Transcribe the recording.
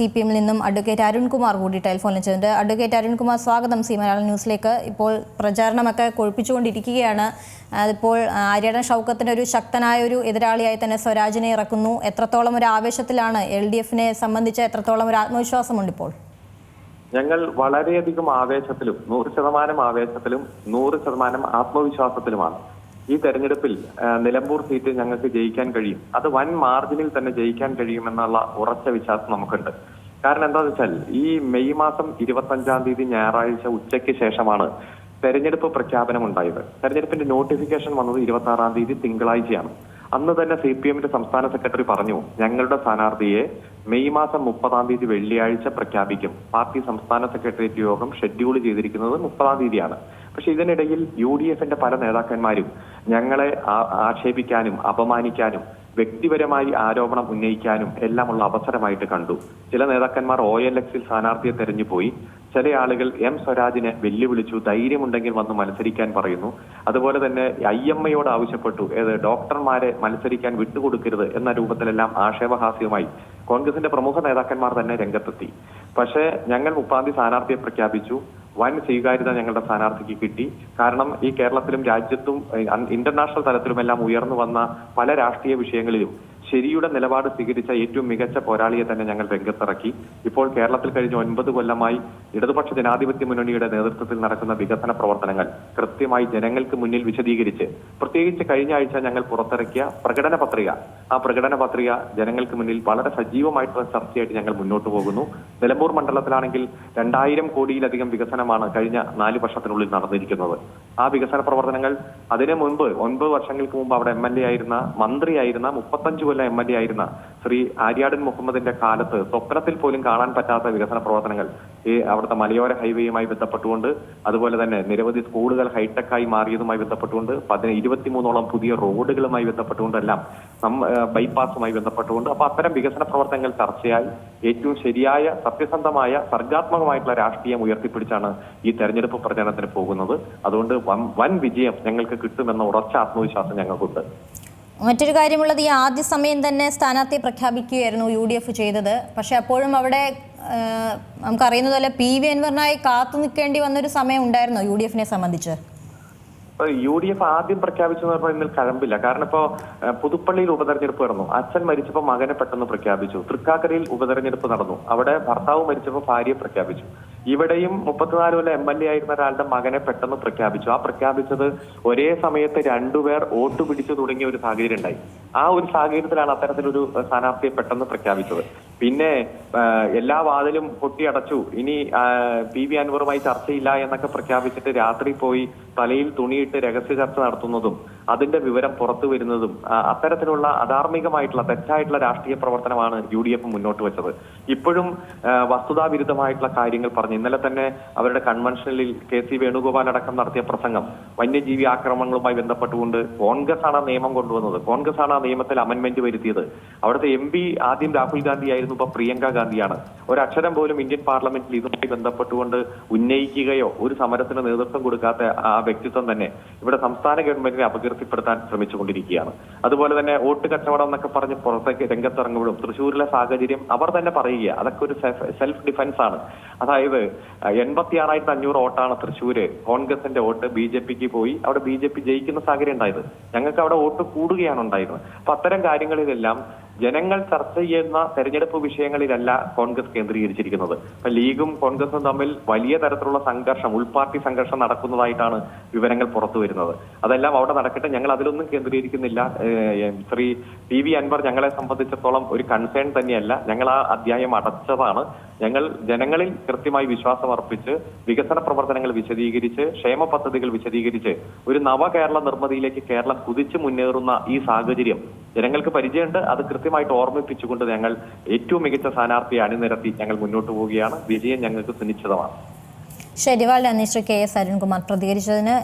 C P എമ്മിൽ നിന്നും advocate Arunkumar കൂടി ടെലിഫോണിൽ ചെയ്തിട്ടുണ്ട് അഡ്വക്കേറ്റ് അരുൺകുമാർ സ്വാഗതം. സി മലയാളം ന്യൂസിലേക്ക് ഇപ്പോൾ പ്രചാരണമൊക്കെ കൊഴുപ്പിച്ചുകൊണ്ടിരിക്കുകയാണ്. അതിപ്പോൾ ആര്യടൻ ഷൗക്കത്തിന്റെ ഒരു ശക്തനായ ഒരു എതിരാളിയായി തന്നെ സ്വരാജിനെ ഇറക്കുന്നു. എത്രത്തോളം ഒരു ആവേശത്തിലാണ് എൽ ഡി എഫിനെ സംബന്ധിച്ച് എത്രത്തോളം ഒരു ആത്മവിശ്വാസമുണ്ട് ഇപ്പോൾ? ഞങ്ങൾ വളരെയധികം ആവേശത്തിലും നൂറ് ശതമാനം ആവേശത്തിലും നൂറ് ശതമാനം ആത്മവിശ്വാസത്തിലുമാണ്. ഈ തെരഞ്ഞെടുപ്പിൽ നിലമ്പൂർ സീറ്റ് ഞങ്ങൾക്ക് ജയിക്കാൻ കഴിയും. അത് വൻ മാർജിനിൽ തന്നെ ജയിക്കാൻ കഴിയുമെന്നുള്ള ഉറച്ച വിശ്വാസം നമുക്കുണ്ട്. കാരണം എന്താണെന്ന് വെച്ചാൽ ഈ മെയ് മാസം ഇരുപത്തഞ്ചാം തീയതി ഞായറാഴ്ച ഉച്ചയ്ക്ക് ശേഷമാണ് തെരഞ്ഞെടുപ്പ് പ്രഖ്യാപനം ഉണ്ടായത്. തെരഞ്ഞെടുപ്പിന്റെ നോട്ടിഫിക്കേഷൻ വന്നത് ഇരുപത്തി ആറാം തീയതി തിങ്കളാഴ്ചയാണ്. അന്ന് തന്നെ സി പി എമ്മിന്റെ സംസ്ഥാന സെക്രട്ടറി പറഞ്ഞു ഞങ്ങളുടെ സ്ഥാനാർത്ഥിയെ മെയ് മാസം മുപ്പതാം തീയതി വെള്ളിയാഴ്ച പ്രഖ്യാപിക്കും. പാർട്ടി സംസ്ഥാന സെക്രട്ടേറിയറ്റ് യോഗം ഷെഡ്യൂൾ ചെയ്തിരിക്കുന്നത് മുപ്പതാം തീയതിയാണ്. പക്ഷെ ഇതിനിടയിൽ യു ഡി എഫിന്റെ പല നേതാക്കന്മാരും ഞങ്ങളെ ആക്ഷേപിക്കാനും അപമാനിക്കാനും വ്യക്തിപരമായി ആരോപണം ഉന്നയിക്കാനും എല്ലാമുള്ള അവസരമായിട്ട് കണ്ടു. ചില നേതാക്കന്മാർ ഒ എൽ എക്സിൽ സ്ഥാനാർത്ഥിയെ തെരഞ്ഞുപോയി. ചില ആളുകൾ എം സ്വരാജിനെ വെല്ലുവിളിച്ചു ധൈര്യമുണ്ടെങ്കിൽ വന്ന് മത്സരിക്കാൻ പറയുന്നു. അതുപോലെ തന്നെ ഐ എം ഐയോട് ആവശ്യപ്പെട്ടു. ഏത് ഡോക്ടർമാരെ മത്സരിക്കാൻ വിട്ടുകൊടുക്കരുത് എന്ന രൂപത്തിലെല്ലാം ആക്ഷേപഹാസ്യമായി കോൺഗ്രസിന്റെ പ്രമുഖ നേതാക്കന്മാർ തന്നെ രംഗത്തെത്തി. പക്ഷേ ഞങ്ങൾ മുപ്പാം തീയതി സ്ഥാനാർത്ഥിയെ പ്രഖ്യാപിച്ചു. വൻ സ്വീകാര്യത ഞങ്ങളുടെ സ്ഥാനാർത്ഥിക്ക് കിട്ടി. കാരണം ഈ കേരളത്തിലും രാജ്യത്തും ഇന്റർനാഷണൽ തലത്തിലുമെല്ലാം ഉയർന്നു വന്ന പല രാഷ്ട്രീയ വിഷയങ്ങളിലും ശരിയുടെ നിലപാട് സ്വീകരിച്ച ഏറ്റവും മികച്ച പോരാളിയെ തന്നെ ഞങ്ങൾ രംഗത്തിറക്കി. ഇപ്പോൾ കേരളത്തിൽ കഴിഞ്ഞ ഒൻപത് കൊല്ലമായി ഇടതുപക്ഷ ജനാധിപത്യ മുന്നണിയുടെ നേതൃത്വത്തിൽ നടക്കുന്ന വികസന പ്രവർത്തനങ്ങൾ കൃത്യമായി ജനങ്ങൾക്ക് മുന്നിൽ വിശദീകരിച്ച് പ്രത്യേകിച്ച് കഴിഞ്ഞ ആഴ്ച ഞങ്ങൾ പുറത്തിറക്കിയ പ്രകടന പത്രിക. ആ പ്രകടന പത്രിക ജനങ്ങൾക്ക് മുന്നിൽ വളരെ സജീവമായിട്ടുള്ള ചർച്ചയായിട്ട് ഞങ്ങൾ മുന്നോട്ട് പോകുന്നു. നിലമ്പൂർ മണ്ഡലത്തിലാണെങ്കിൽ രണ്ടായിരം കോടിയിലധികം വികസനമാണ് കഴിഞ്ഞ നാല് വർഷത്തിനുള്ളിൽ നടന്നിരിക്കുന്നത്. ആ വികസന പ്രവർത്തനങ്ങൾ അതിനു മുൻപ് ഒൻപത് വർഷങ്ങൾക്ക് മുമ്പ് അവിടെ എം എൽ എ ആയിരുന്ന മന്ത്രിയായിരുന്ന മുപ്പത്തഞ്ച് കൊല്ലം എം എൽ എ ആയിരുന്ന ശ്രീ ആര്യാടൻ മുഹമ്മദിന്റെ കാലത്ത് സ്വപ്നത്തിൽ പോലും കാണാൻ പറ്റാത്ത വികസന പ്രവർത്തനങ്ങൾ ഈ അവിടുത്തെ മലയോര ഹൈവേയുമായി ബന്ധപ്പെട്ടുകൊണ്ട് അതുപോലെ തന്നെ നിരവധി സ്കൂളുകൾ ഹൈടെക്കായി മാറിയതുമായി ബന്ധപ്പെട്ടുകൊണ്ട് പതിന ഇരുപത്തിമൂന്നോളം പുതിയ റോഡുകളുമായി ബന്ധപ്പെട്ടുകൊണ്ടെല്ലാം ബൈപ്പാസുമായി ബന്ധപ്പെട്ടുകൊണ്ട് അപ്പൊ അത്തരം വികസന പ്രവർത്തനങ്ങൾ ചർച്ചയായി. ഏറ്റവും ശരിയായ സത്യസന്ധമായ സർഗാത്മകമായിട്ടുള്ള രാഷ്ട്രീയം ഉയർത്തിപ്പിടിച്ചാണ് ഈ തെരഞ്ഞെടുപ്പ് പ്രചരണത്തിന് പോകുന്നത്. അതുകൊണ്ട് വൻ വിജയം ഞങ്ങൾക്ക് കിട്ടുമെന്ന ഉറച്ച ആത്മവിശ്വാസം ഞങ്ങൾക്കുണ്ട്. മറ്റൊരു കാര്യമുള്ളത് ഈ ആദ്യ സമയം തന്നെ സ്ഥാനാർത്ഥിയെ പ്രഖ്യാപിക്കുകയായിരുന്നു യു ഡി എഫ് ചെയ്തത്. പക്ഷെ അപ്പോഴും അവിടെ നമുക്കറിയുന്നത് പോലെ പി വി അൻവറിനായി കാത്തു നിൽക്കേണ്ടി വന്നൊരു സമയം ഉണ്ടായിരുന്നോ യു ഡി എഫിനെ സംബന്ധിച്ച്? യു ഡി എഫ് ആദ്യം പ്രഖ്യാപിച്ചു എന്ന് പറഞ്ഞാൽ ഇന്നലെ കഴമ്പില്ല. കാരണം ഇപ്പോ പുതുപ്പള്ളിയിൽ ഉപതെരഞ്ഞെടുപ്പ് നടന്നു. അച്ഛൻ മരിച്ചപ്പോൾ മകനെ പെട്ടെന്ന് പ്രഖ്യാപിച്ചു. തൃക്കാക്കരയിൽ ഉപതെരഞ്ഞെടുപ്പ് നടന്നു. അവിടെ ഭർത്താവ് മരിച്ചപ്പോൾ ഭാര്യയെ പ്രഖ്യാപിച്ചു. ഇവിടെയും മുപ്പത്തിനാല് കൊല്ലം എം എൽ എ ആയിരുന്ന ഒരാളുടെ മകനെ പെട്ടെന്ന് പ്രഖ്യാപിച്ചു. ആ പ്രഖ്യാപിച്ചത് ഒരേ സമയത്ത് രണ്ടുപേർ വോട്ട് പിടിച്ചു തുടങ്ങിയ ഒരു സാഹചര്യം ഉണ്ടായി. ആ ഒരു സാഹചര്യത്തിലാണ് അത്തരത്തിലൊരു സ്ഥാനാർത്ഥിയെ പെട്ടെന്ന് പ്രഖ്യാപിച്ചത്. പിന്നെ എല്ലാ വാതിലും പൊട്ടിയടച്ചു. ഇനി പി വി അൻവറുമായി ചർച്ചയില്ല എന്നൊക്കെ പ്രഖ്യാപിച്ചിട്ട് രാത്രി പോയി തലയിൽ തുണിയിട്ട് രഹസ്യ ചർച്ച നടത്തുന്നതും അതിന്റെ വിവരം പുറത്തു വരുന്നതും അത്തരത്തിലുള്ള അധാർമികമായിട്ടുള്ള തെറ്റായിട്ടുള്ള രാഷ്ട്രീയ പ്രവർത്തനമാണ് യു ഡി എഫ് മുന്നോട്ട് വെച്ചത്. ഇപ്പോഴും വസ്തുതാവിരുദ്ധമായിട്ടുള്ള കാര്യങ്ങൾ പറഞ്ഞു ഇന്നലെ തന്നെ അവരുടെ കൺവെൻഷനിൽ കെ സി വേണുഗോപാൽ അടക്കം നടത്തിയ പ്രസംഗം വന്യജീവി ആക്രമണങ്ങളുമായി ബന്ധപ്പെട്ടുകൊണ്ട് കോൺഗ്രസ് ആണ് നിയമം കൊണ്ടുവന്നത്. കോൺഗ്രസ് ആണ് ആ നിയമത്തിൽ അമെന്റ്മെന്റ് വരുത്തിയത്. അവിടുത്തെ എം പി ആദ്യം രാഹുൽ ഗാന്ധി ആയിരുന്നു ഇപ്പൊ പ്രിയങ്ക ഗാന്ധിയാണ്. ഒരക്ഷരം പോലും ഇന്ത്യൻ പാർലമെന്റിൽ ഇതുമായി ബന്ധപ്പെട്ടുകൊണ്ട് ഉന്നയിക്കുകയോ ഒരു സമരത്തിന് നേതൃത്വം കൊടുക്കാത്ത ആ വ്യക്തിത്വം തന്നെ ഇവിടെ സംസ്ഥാന ഗവൺമെന്റിനെ അപകീർത്തിപ്പെടുത്താൻ ശ്രമിച്ചുകൊണ്ടിരിക്കുകയാണ്. അതുപോലെ തന്നെ വോട്ട് കച്ചവടം എന്നൊക്കെ പറഞ്ഞ് പുറത്തേക്ക് രംഗത്തിറങ്ങുമ്പോഴും തൃശ്ശൂരിലെ സാഹചര്യം അവർ തന്നെ പറയുക അതൊക്കെ ഒരു സെൽഫ് ഡിഫൻസ് ആണ്. അതായത് എൺപത്തി ആറായിരത്തി അഞ്ഞൂറ് വോട്ടാണ് തൃശ്ശൂര് കോൺഗ്രസിന്റെ വോട്ട് ബി ജെ പിക്ക് പോയി അവിടെ ബി ജെ പി ജയിക്കുന്ന സാഹചര്യം ഉണ്ടായത്. ഞങ്ങൾക്ക് അവിടെ വോട്ട് കൂടുകയാണ് ഉണ്ടായിരുന്നത്. അപ്പൊ അത്തരം കാര്യങ്ങളിലെല്ലാം ജനങ്ങൾ ചർച്ച ചെയ്യുന്ന തെരഞ്ഞെടുപ്പ് വിഷയങ്ങളിലല്ല കോൺഗ്രസ് കേന്ദ്രീകരിച്ചിരിക്കുന്നത്. ഇപ്പൊ ലീഗും കോൺഗ്രസും തമ്മിൽ വലിയ തരത്തിലുള്ള സംഘർഷം ഉൾപാർട്ടി സംഘർഷം നടക്കുന്നതായിട്ടാണ് വിവരങ്ങൾ പുറത്തു വരുന്നത്. അതെല്ലാം അവിടെ നടക്കട്ടെ. ഞങ്ങൾ അതിലൊന്നും കേന്ദ്രീകരിക്കുന്നില്ല. ശ്രീ പി വി അൻവർ ഞങ്ങളെ സംബന്ധിച്ചിടത്തോളം ഒരു കൺസേൺ തന്നെയല്ല. ഞങ്ങൾ ആ അധ്യായം അടച്ചതാണ്. ഞങ്ങൾ ജനങ്ങളിൽ കൃത്യമായി വിശ്വാസം അർപ്പിച്ച് വികസന പ്രവർത്തനങ്ങൾ വിശദീകരിച്ച് ക്ഷേമ പദ്ധതികൾ വിശദീകരിച്ച് ഒരു നവകേരള നിർമ്മിതിയിലേക്ക് കേരളം കുതിച്ചു മുന്നേറുന്ന ഈ സാഹചര്യം ജനങ്ങൾക്ക് പരിചയമുണ്ട്. അത് കൃത്യമായിട്ട് ഓർമ്മിപ്പിച്ചുകൊണ്ട് ഞങ്ങൾ ഏറ്റവും മികച്ച സ്ഥാനാർത്ഥിയെ അണിനിരത്തി ഞങ്ങൾ മുന്നോട്ട് പോവുകയാണ്. വിജയം ഞങ്ങൾക്ക് സുനിശ്ചിതമാണ്. ശരി വളരെ നന്ദി ശ്രീ കെ എസ് അരുൺകുമാർ പ്രതികരിച്ചതിന്